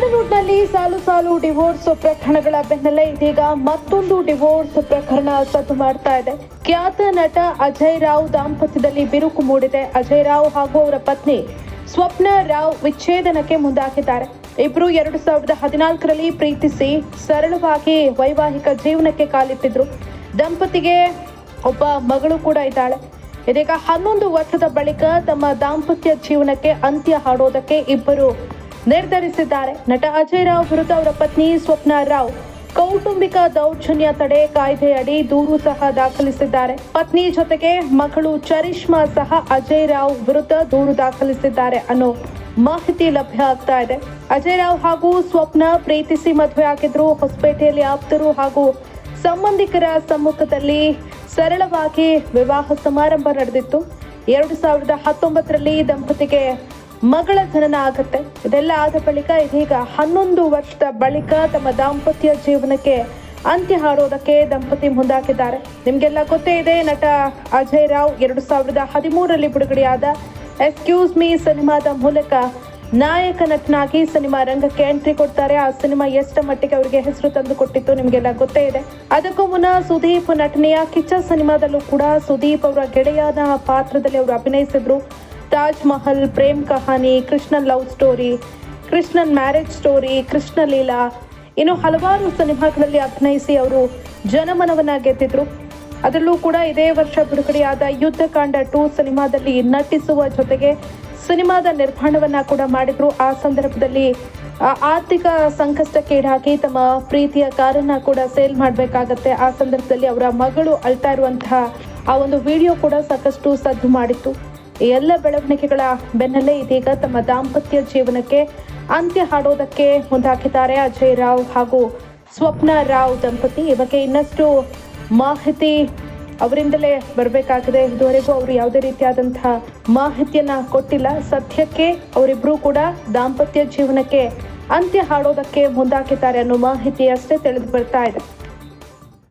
ಸ್ಯಾಂಡಲ್ವುಡ್ನಲ್ಲಿ ಸಾಲು ಸಾಲು ಡಿವೋರ್ಸ್ ಪ್ರಕರಣಗಳ ಬೆನ್ನಲ್ಲೇ ಇದೀಗ ಮತ್ತೊಂದು ಡಿವೋರ್ಸ್ ಪ್ರಕರಣ ಸದ್ದು ಮಾಡ್ತಾ ಇದೆ. ಖ್ಯಾತ ನಟ ಅಜಯ್ ರಾವ್ ದಾಂಪತ್ಯದಲ್ಲಿ ಬಿರುಕು ಮೂಡಿದೆ. ಅಜಯ್ ರಾವ್ ಹಾಗೂ ಅವರ ಪತ್ನಿ ಸ್ವಪ್ನ ರಾವ್ ವಿಚ್ಛೇದನಕ್ಕೆ ಮುಂದಾಗಿದ್ದಾರೆ. ಇಬ್ರು ಎರಡು ಸಾವಿರದ ಹದಿನಾಲ್ಕರಲ್ಲಿ ಪ್ರೀತಿಸಿ ಸರಳವಾಗಿ ವೈವಾಹಿಕ ಜೀವನಕ್ಕೆ ಕಾಲಿಟ್ಟಿದ್ರು. ದಂಪತಿಗೆ ಒಬ್ಬ ಮಗಳು ಕೂಡ ಇದ್ದಾಳೆ. ಇದೀಗ ಹನ್ನೊಂದು ವರ್ಷದ ಬಳಿಕ ತಮ್ಮ ದಾಂಪತ್ಯ ಜೀವನಕ್ಕೆ ಅಂತ್ಯ ಹಾಡೋದಕ್ಕೆ ಇಬ್ಬರು ನಿರ್ಧರಿಸಿದ್ದಾರೆ. ನಟ ಅಜಯ್ ರಾವ್ ವಿರುದ್ಧ ಅವರ ಪತ್ನಿ ಸ್ವಪ್ನ ರಾವ್ ಕೌಟುಂಬಿಕ ದೌರ್ಜನ್ಯ ತಡೆ ಕಾಯ್ದೆಯಡಿ ದೂರು ಸಹ ದಾಖಲಿಸಿದ್ದಾರೆ. ಪತ್ನಿ ಜೊತೆಗೆ ಮಗಳು ಚರಿಷ್ಮಾ ಸಹ ಅಜಯ್ ರಾವ್ ವಿರುದ್ಧ ದೂರು ದಾಖಲಿಸಿದ್ದಾರೆ ಅನ್ನೋ ಮಾಹಿತಿ ಲಭ್ಯ ಆಗ್ತಾ ಇದೆ. ಅಜಯ್ ರಾವ್ ಹಾಗೂ ಸ್ವಪ್ನ ಪ್ರೀತಿಸಿ ಮದುವೆ ಆಗಿದ್ರು. ಹೊಸಪೇಟೆಯಲ್ಲಿ ಆಪ್ತರು ಹಾಗೂ ಸಂಬಂಧಿಕರ ಸಮ್ಮುಖದಲ್ಲಿ ಸರಳವಾಗಿ ವಿವಾಹ ಸಮಾರಂಭ ನಡೆದಿತ್ತು. ಎರಡು ಸಾವಿರದ ಹತ್ತೊಂಬತ್ತರಲ್ಲಿ ದಂಪತಿಗೆ ಮಗಳ ಜನನ ಆಗುತ್ತೆ. ಇದೆಲ್ಲ ಆದ ಬಳಿಕ ಇದೀಗ ಹನ್ನೊಂದು ವರ್ಷದ ಬಳಿಕ ತಮ್ಮ ದಾಂಪತ್ಯ ಜೀವನಕ್ಕೆ ಅಂತ್ಯ ಹಾಡೋದಕ್ಕೆ ದಂಪತಿ ಮುಂದಾಕಿದ್ದಾರೆ ನಿಮಗೆಲ್ಲ ಗೊತ್ತೇ ಇದೆ, ನಟ ಅಜಯ್ ರಾವ್ ಎರಡು ಸಾವಿರದ ಹದಿಮೂರರಲ್ಲಿ ಬಿಡುಗಡೆಯಾದ ಎಕ್ಸ್ಕ್ಯೂಸ್ ಮೀ ಸಿನಿಮಾದ ಮೂಲಕ ನಾಯಕ ನಟನಾಗಿ ಸಿನಿಮಾ ರಂಗಕ್ಕೆ ಎಂಟ್ರಿ ಕೊಡ್ತಾರೆ. ಆ ಸಿನಿಮಾ ಎಷ್ಟರ ಮಟ್ಟಿಗೆ ಅವರಿಗೆ ಹೆಸರು ತಂದು ಕೊಟ್ಟಿತ್ತು ನಿಮಗೆಲ್ಲ ಗೊತ್ತೇ ಇದೆ. ಅದಕ್ಕೂ ಮುನ್ನ ಸುದೀಪ್ ನಟನೆಯ ಕಿಚ್ಚ ಸಿನಿಮಾದಲ್ಲೂ ಕೂಡ ಸುದೀಪ್ ಅವರ ಗೆಳೆಯನ ಪಾತ್ರದಲ್ಲಿ ಅವರು ಅಭಿನಯಿಸಿದ್ರು. Taj Mahal Prem Kahani Krishnan love story, Krishnan marriage story, Krishna Leela. ಇನ್ನು ಹಲವಾರು ಸಿನಿಮಾಗಳಲ್ಲಿ ಅಭಿನಯಿಸಿ ಅವರು ಜನಮನವನ್ನ ಗೆದ್ದಿದ್ರು. ಅದರಲ್ಲೂ ಕೂಡ ಇದೇ ವರ್ಷ ಬಿಡುಗಡೆಯಾದ ಯುದ್ಧಕಾಂಡ ಟೂ ಸಿನಿಮಾದಲ್ಲಿ ನಟಿಸುವ ಜೊತೆಗೆ ಸಿನಿಮಾದ ನಿರ್ಮಾಣವನ್ನ ಕೂಡ ಮಾಡಿದ್ರು. ಆ ಸಂದರ್ಭದಲ್ಲಿ ಆರ್ಥಿಕ ಸಂಕಷ್ಟಕ್ಕೀಡಾಗಿ ತಮ್ಮ ಪ್ರೀತಿಯ ಕಾರನ್ನ ಕೂಡ ಸೇಲ್ ಮಾಡಬೇಕಾಗತ್ತೆ. ಆ ಸಂದರ್ಭದಲ್ಲಿ ಅವರ ಮಗಳು ಅಳ್ತಾ ಇರುವಂತಹ ಆ ಒಂದು ವಿಡಿಯೋ ಕೂಡ ಸಾಕಷ್ಟು ಸದ್ದು ಮಾಡಿತ್ತು. ಎಲ್ಲ ಬೆಳವಣಿಗೆಗಳ ಬೆನ್ನಲ್ಲೇ ಇದೀಗ ತಮ್ಮ ದಾಂಪತ್ಯ ಜೀವನಕ್ಕೆ ಅಂತ್ಯ ಹಾಡೋದಕ್ಕೆ ಮುಂದಾಕಿದ್ದಾರೆ ಅಜಯ್ ರಾವ್ ಹಾಗೂ ಸ್ವಪ್ನ ರಾವ್ ದಂಪತಿ. ಈ ಬಗ್ಗೆ ಇನ್ನಷ್ಟು ಮಾಹಿತಿ ಅವರಿಂದಲೇ ಬರಬೇಕಾಗಿದೆ. ಇದುವರೆಗೂ ಅವರು ಯಾವುದೇ ರೀತಿಯಾದಂತಹ ಮಾಹಿತಿಯನ್ನ ಕೊಟ್ಟಿಲ್ಲ. ಸದ್ಯಕ್ಕೆ ಅವರಿಬ್ಬರೂ ಕೂಡ ದಾಂಪತ್ಯ ಜೀವನಕ್ಕೆ ಅಂತ್ಯ ಹಾಡೋದಕ್ಕೆ ಮುಂದಾಕಿದ್ದಾರೆ ಅನ್ನೋ ಮಾಹಿತಿ ಅಷ್ಟೇ ತಿಳಿದು ಬರ್ತಾ ಇದೆ.